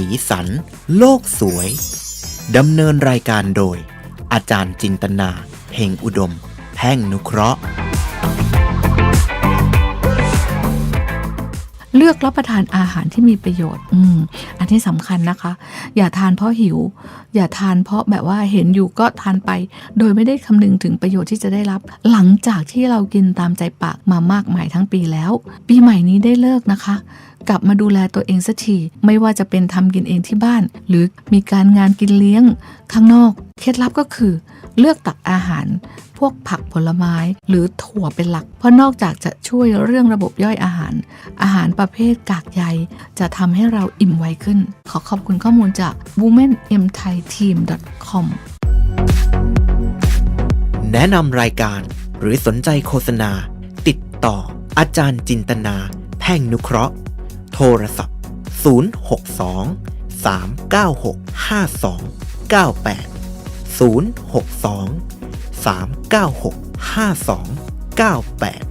สีสัน โลกสวย ดำเนินรายการโดย อาจารย์จินตนาเพ่งอุดม แพ่งนุเคราะห์ เลือกรับประทานอาหารที่มีประโยชน์ อืม อันที่สำคัญนะคะ อย่าทานเพราะหิว อย่าทานเพราะแบบว่าเห็นอยู่ก็ทานไป โดยไม่ได้คำนึงถึงประโยชน์ที่จะได้รับ หลังจากที่เรากินตามใจปากมามากมายทั้งปีแล้ว ปีใหม่นี้ได้เลิกนะคะ กลับมาดูแลตัวเองสักทีไม่ว่าจะเป็นทำกินเองที่บ้าน หรือมีการงานกินเลี้ยงข้างนอก เคล็ดลับก็คือ เลือกตักอาหาร พวกผักผลไม้หรือถั่วเป็นหลัก เพราะนอกจากจะช่วยเรื่องระบบย่อยอาหาร อาหารประเภทกากใยจะทำให้เราอิ่มไวขึ้น ขอขอบคุณข้อมูลจาก womenmthaiteam.com แนะนำรายการหรือสนใจโฆษณา ติดต่ออาจารย์จินตนา แพ่งนุเคราะห์ โทรศัพท์ 062 396 5298 062 396 5298